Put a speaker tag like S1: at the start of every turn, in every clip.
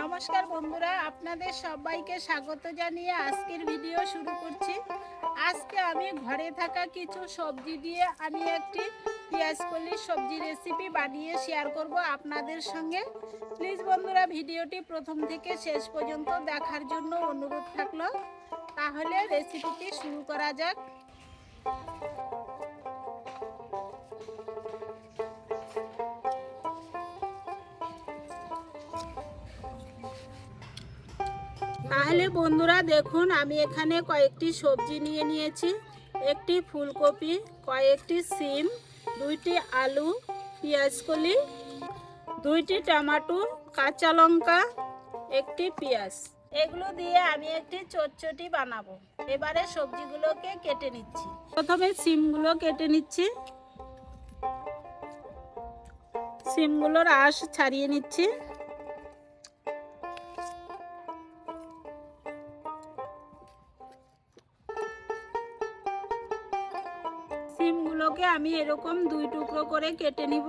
S1: নমস্কার বন্ধুরা, আপনাদের সবাইকে স্বাগত জানিয়ে আজকের ভিডিও শুরু করছি। আজকে আমি ঘরে থাকা কিছু সবজি দিয়ে আমি একটি পেঁয়াজ কলির সবজি রেসিপি বানিয়ে শেয়ার করব আপনাদের সঙ্গে। প্লিজ বন্ধুরা ভিডিওটি প্রথম থেকে শেষ পর্যন্ত দেখার জন্য অনুরোধ থাকল। তাহলে রেসিপিটি শুরু করা যাক। তাহলে বন্ধুরা দেখুন, আমি এখানে কয়েকটি সবজি নিয়ে নিয়েছি। একটি ফুলকপি, কয়েকটি সিম, দুইটি আলু, পেঁয়াজকলি, দুইটি টমেটো, কাঁচা লঙ্কা, একটি পেঁয়াজ। এগুলো দিয়ে আমি একটি চটচটি বানাবো। এবারে সবজিগুলোকে কেটে নিচ্ছি। প্রথমে সিমগুলো কেটে নিচ্ছি। সিমগুলোর আঁশ ছাড়িয়ে নিচ্ছি। সিমগুলোকে আমি এরকম দুই টুকরো করে কেটে নিব।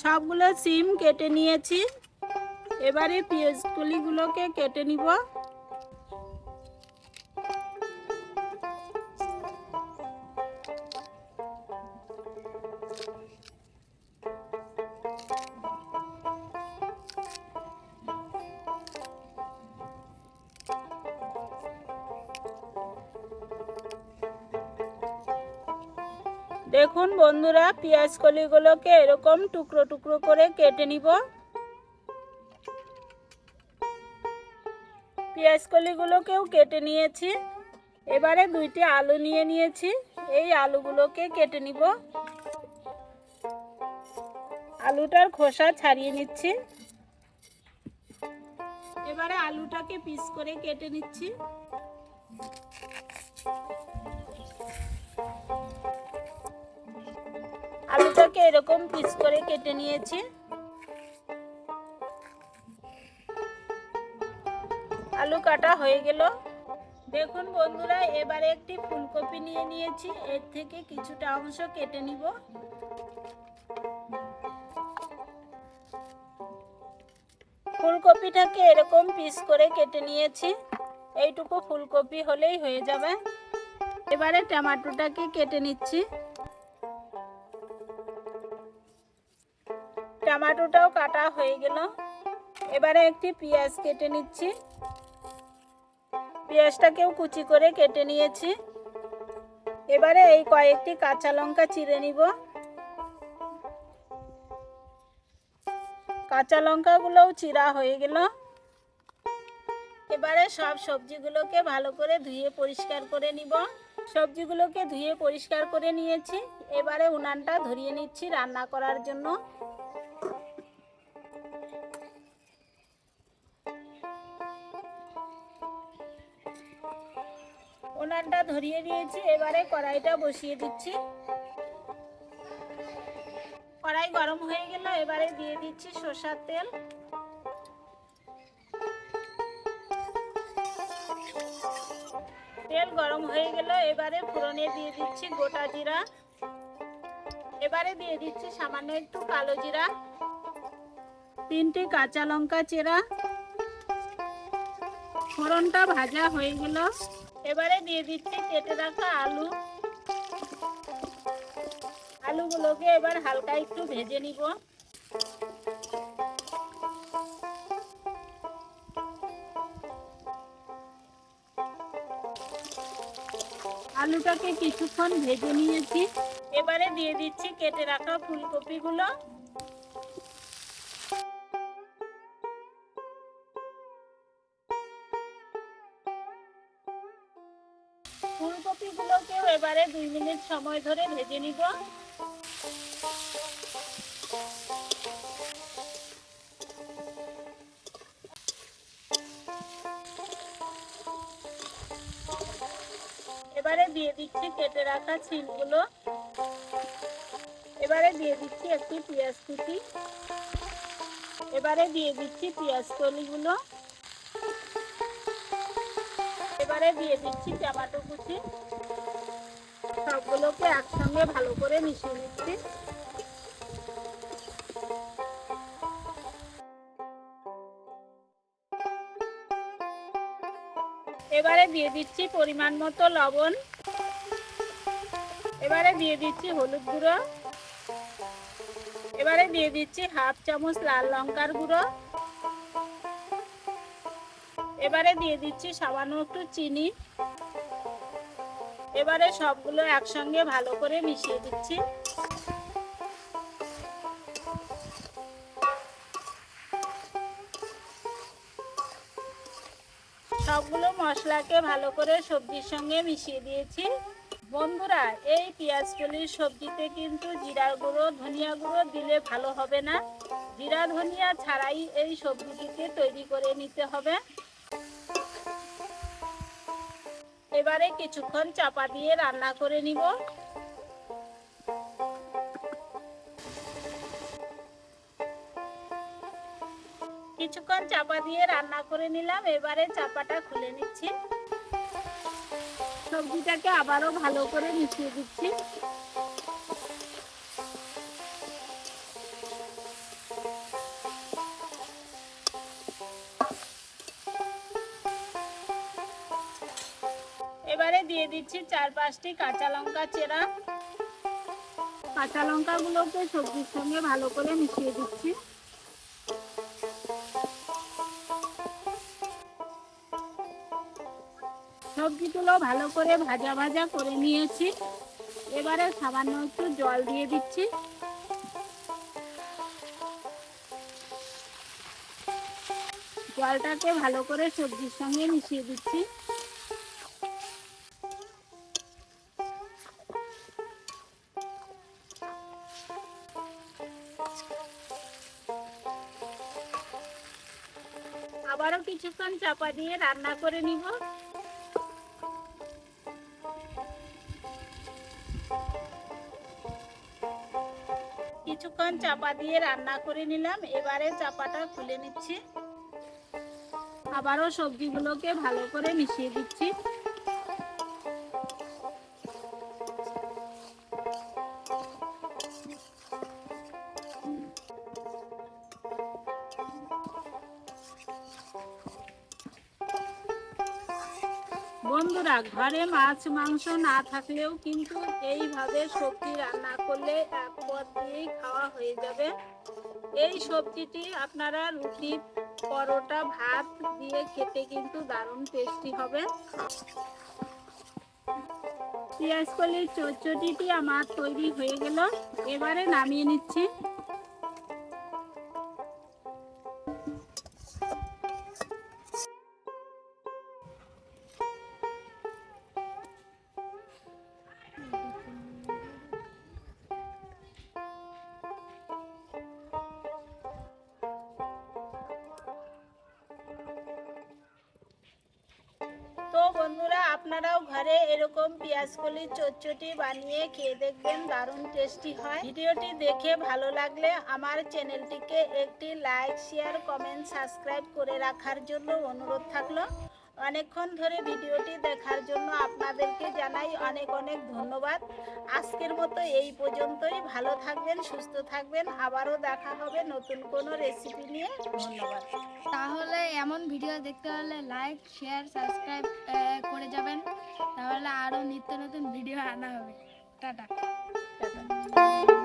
S1: সবগুলো সিম কেটে নিয়েছি। এবারে পেঁয়াজ কলিগুলোকে কেটে নিব। দেখুন বন্ধুরা, পেঁয়াজ কলিগুলোকে এরকম টুকরো টুকরো করে কেটে নিব। পেঁয়াজ কলিগুলোকেও কেটে নিয়েছি। এবারে দুইটি আলু নিয়ে নিয়েছি। এই আলুগুলোকে কেটে নিব। আলুটার খোসা ছাড়িয়ে নিচ্ছি। এবারে আলুটাকে পিস করে কেটে নিচ্ছি। আলুটাকে এরকম পিস করে কেটে নিয়েছি। আলু কাটা হয়ে গেল। দেখুন বন্ধুরা, এবারে একটি ফুলকপি নিয়ে নিয়েছি। এর থেকে কিছুটা অংশ কেটে নিব। ফুলকপিটাকে এরকম পিস করে কেটে নিয়েছি। এইটুকু ফুলকপি হলেই হয়ে যাবে। এবারে টমাটোটাকে কেটে নিচ্ছি। টমাটোটাও কাটা হয়ে গেল। এবারে একটি পেঁয়াজ কেটে নিচ্ছি। পেঁয়াজটাকেও কুচি করে কেটে নিয়েছি। এবারে এই কয়েকটি কাঁচা লঙ্কা চিড়ে নিব। কাঁচা লঙ্কাগুলোও চিরা হয়ে গেল। এবারে সব সবজিগুলোকে ভালো করে ধুয়ে পরিষ্কার করে নিব। সবজিগুলোকে ধুয়ে পরিষ্কার করে নিয়েছি। এবারে উনানটা ধরিয়ে নিচ্ছি রান্না করার জন্য। উনানটা ধরিয়ে দিয়েছি, এবারে কড়াইটা বসিয়ে দিচ্ছি। কড়াই গরম হয়ে গেল, এবারে দিয়ে দিচ্ছি সর্ষার তেল। তেল গরম হয়ে গেল, এবারে ফোড়নে দিয়ে দিচ্ছি গোটা জিরা। এবারে দিয়ে দিচ্ছি সামান্য একটু কালো জিরা, তিনটি কাঁচা লঙ্কা চেরা। ফোড়নটা ভাজা হয়ে গেল। এবারে দিয়ে দিচ্ছি কেটে রাখা আলু। আলুগুলোকে এবার হালকা একটু ভেজে নিব। আলুটাকে কিছুক্ষণ ভেজে নিয়েছি। এবারে দিয়ে দিচ্ছি কেটে রাখা ফুলকপিগুলো। ফুলকপিগুলোকেও দুই মিনিট সময় ধরে ভেজে নিব। এবারে দিয়ে দিচ্ছি কেটে রাখা ছিলগুলো এবারে দিয়ে দিচ্ছি একটি পেঁয়াজ কুচি। এবারে দিয়ে দিচ্ছি পেঁয়াজ কলিগুলো এবারে দিয়ে দিচ্ছি টমেটো কুচি। সবগুলোকে একসঙ্গে ভালো করে মিশিয়ে নিচ্ছি। এবারে দিয়ে দিচ্ছি পরিমাণ মতো লবণ। এবারে দিয়ে দিচ্ছি হলুদ গুঁড়ো। এবারে দিয়ে দিচ্ছি হাফ চামচ লাল লঙ্কার গুঁড়ো। এবারে দিয়ে দিচ্ছি সামান্য একটু চিনি। এবারে সবগুলো একসঙ্গে ভালো করে মিশিয়ে দিচ্ছি। সবগুলো মশলাকে ভালো করে সবজির সঙ্গে মিশিয়ে দিয়েছি। বন্ধুরা, এই পেঁয়াজ কলির সবজিতে কিন্তু জিরা গুঁড়ো, ধনিয়া গুঁড়ো দিলে ভালো হবে না। জিরা, ধনিয়া ছাড়াই এই সবজিটিকে তৈরি করে নিতে হবে। এবারে কিছুক্ষণ চাপা দিয়ে রান্না করে নিব। কিছুক্ষণ চাপা দিয়ে রান্না করে নিলাম, এবারে চাপাটা খুলে নিচ্ছি। সবজিটাকে আবারও ভালো করে মিশিয়ে দিচ্ছি। এবারে দিয়ে দিচ্ছি চার পাঁচটি কাঁচা লঙ্কা চেরা। কাঁচা লঙ্কাগুলোকে সবজির সঙ্গে ভালো করে মিশিয়ে দিচ্ছি। সবজিগুলো ভালো করে ভাজা ভাজা করে নিয়েছি। এবারে সামান্য একটু জল দিয়ে দিচ্ছি। জলটাকে ভালো করে সবজির সঙ্গে মিশিয়ে দিচ্ছি। চাপা দিয়ে রান্না করে নিব। কিছুক্ষণ চাপা দিয়ে রান্না করে নিলাম, এবারে চাপাটা খুলে নিচ্ছি। আবারও সবজিগুলোকে ভালো করে মিশিয়ে দিচ্ছি। বন্ধুরা, ঘরে মাছ, মাংস না থাকলেও কিন্তু এইভাবে সবজি রান্না করলে এক পদ দিয়েই খাওয়া হয়ে যাবে। এই সবজিটি আপনারা রুটি, পরোটা, ভাত দিয়ে খেতে কিন্তু দারুণ টেস্টি হবে। পেঁয়াজ কলির চচ্চটিটি আমার তৈরি হয়ে গেল। এবারে নামিয়ে নিচ্ছি। আপনারাও ঘরে এরকম পেঁয়াজ কলির চচ্চটি বানিয়ে খেয়ে দেখবেন দারুণ টেস্টি হয়। ভিডিওটি দেখে ভালো লাগলে আমার চ্যানেলটিকে একটি লাইক, শেয়ার, কমেন্ট, সাবস্ক্রাইব করে রাখার জন্য অনুরোধ থাকল। অনেকক্ষণ ধরে ভিডিওটি দেখার জন্য আপনাদেরকে জানাই অনেক অনেক ধন্যবাদ। আজকের মতো এই পর্যন্তই। ভালো থাকবেন, সুস্থ থাকবেন। আবারও দেখা হবে নতুন কোনো রেসিপি নিয়ে। ধন্যবাদ।
S2: তাহলে এমন ভিডিও দেখতে হলে লাইক, শেয়ার, সাবস্ক্রাইব নতুন ভিডিও আনা হবে টাটা
S1: টাটা।